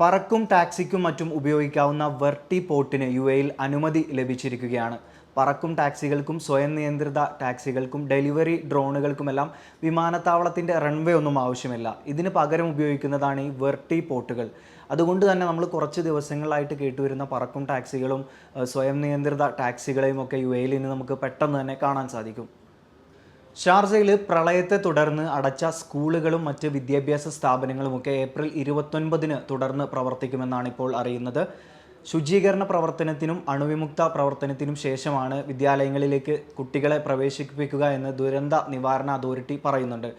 പറക്കും ടാക്സിക്കും മറ്റും ഉപയോഗിക്കാവുന്ന വെർട്ടി പോർട്ടിന് യു എയിൽ അനുമതി ലഭിച്ചിരിക്കുകയാണ്. പറക്കും ടാക്സികൾക്കും സ്വയം നിയന്ത്രിത ടാക്സികൾക്കും ഡെലിവറി ഡ്രോണുകൾക്കുമെല്ലാം വിമാനത്താവളത്തിന്റെ റൺവേ ഒന്നും ആവശ്യമില്ല. ഇതിന് പകരം ഉപയോഗിക്കുന്നതാണ് ഈ വെർട്ടി പോർട്ടുകൾ. അതുകൊണ്ട് തന്നെ നമ്മൾ കുറച്ച് ദിവസങ്ങളായിട്ട് കേട്ടുവരുന്ന പറക്കും ടാക്സികളും സ്വയം നിയന്ത്രിത ടാക്സികളെയും ഒക്കെ യു എയിൽ ഇന്ന് നമുക്ക് പെട്ടെന്ന് തന്നെ കാണാൻ സാധിക്കും. ഷാർജയിൽ പ്രളയത്തെ തുടർന്ന് അടച്ച സ്കൂളുകളും മറ്റ് വിദ്യാഭ്യാസ സ്ഥാപനങ്ങളുമൊക്കെ ഏപ്രിൽ ഇരുപത്തൊൻപതിന് തുടർന്ന് പ്രവർത്തിക്കുമെന്നാണ് ഇപ്പോൾ അറിയുന്നത്. ശുചീകരണ പ്രവർത്തനത്തിനും അണുവിമുക്ത പ്രവർത്തനത്തിനും ശേഷമാണ് വിദ്യാലയങ്ങളിലേക്ക് കുട്ടികളെ പ്രവേശിപ്പിക്കുക എന്ന് ദുരന്ത നിവാരണ അതോറിറ്റി പറയുന്നുണ്ട്.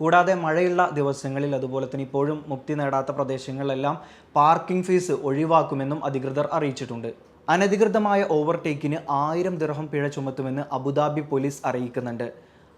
കൂടാതെ മഴയുള്ള ദിവസങ്ങളിൽ അതുപോലെ തന്നെ ഇപ്പോഴും മുക്തി നേടാത്ത പ്രദേശങ്ങളിലെല്ലാം പാർക്കിംഗ് ഫീസ് ഒഴിവാക്കുമെന്നും അധികൃതർ അറിയിച്ചിട്ടുണ്ട്. അനധികൃതമായ ഓവർടേക്കിന് ആയിരം ദിർഹം പിഴ ചുമത്തുമെന്ന് അബുദാബി പോലീസ് അറിയിക്കുന്നുണ്ട്.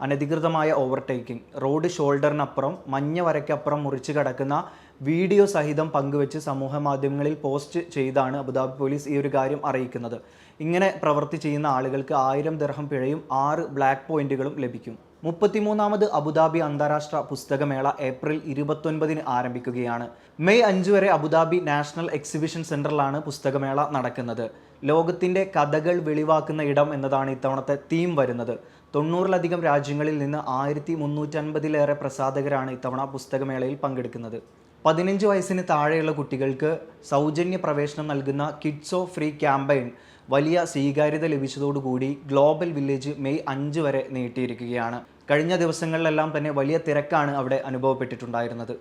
അനധികൃതമായ ഓവർടേക്കിംഗ്. റോഡ് ഷോൾഡറിനപ്പുറം മഞ്ഞ വരയ്ക്കപ്പുറം മുറിച്ച് കടക്കുന്ന വീഡിയോ സഹിതം പങ്കുവെച്ച് സമൂഹ മാധ്യമങ്ങളിൽ പോസ്റ്റ് ചെയ്താണ് അബുദാബി പോലീസ് ഈ ഒരു കാര്യം അറിയിക്കുന്നത്. ഇങ്ങനെ പ്രവർത്തി ചെയ്യുന്ന ആളുകൾക്ക് ആയിരം ദർഹം പിഴയും ആറ് ബ്ലാക്ക് പോയിന്റുകളും ലഭിക്കും. മുപ്പത്തിമൂന്നാമത് അബുദാബി അന്താരാഷ്ട്ര പുസ്തകമേള ഏപ്രിൽ ഇരുപത്തൊൻപതിന് ആരംഭിക്കുകയാണ്. മെയ് അഞ്ച് വരെ അബുദാബി നാഷണൽ എക്സിബിഷൻ സെന്ററിലാണ് പുസ്തകമേള നടക്കുന്നത്. ലോകത്തിന്റെ കഥകൾ വെളിവാക്കുന്ന ഇടം എന്നതാണ് ഇത്തവണത്തെ തീം വരുന്നത്. തൊണ്ണൂറിലധികം രാജ്യങ്ങളിൽ നിന്ന് ആയിരത്തി മുന്നൂറ്റൻപതിലേറെ പ്രസാധകരാണ് ഇത്തവണ പുസ്തകമേളയിൽ പങ്കെടുക്കുന്നത്. പതിനഞ്ച് വയസ്സിന് താഴെയുള്ള കുട്ടികൾക്ക് സൗജന്യ പ്രവേശനം നൽകുന്ന കിഡ്സോ ഫ്രീ ക്യാമ്പയിൻ വലിയ സ്വീകാര്യത ലഭിച്ചതോടുകൂടി ഗ്ലോബൽ വില്ലേജ് മെയ് അഞ്ച് വരെ നീട്ടിയിരിക്കുകയാണ്. കഴിഞ്ഞ ദിവസങ്ങളിലെല്ലാം തന്നെ വലിയ തിരക്കാണ് അവിടെ അനുഭവപ്പെട്ടിട്ടുണ്ടായിരുന്നത്.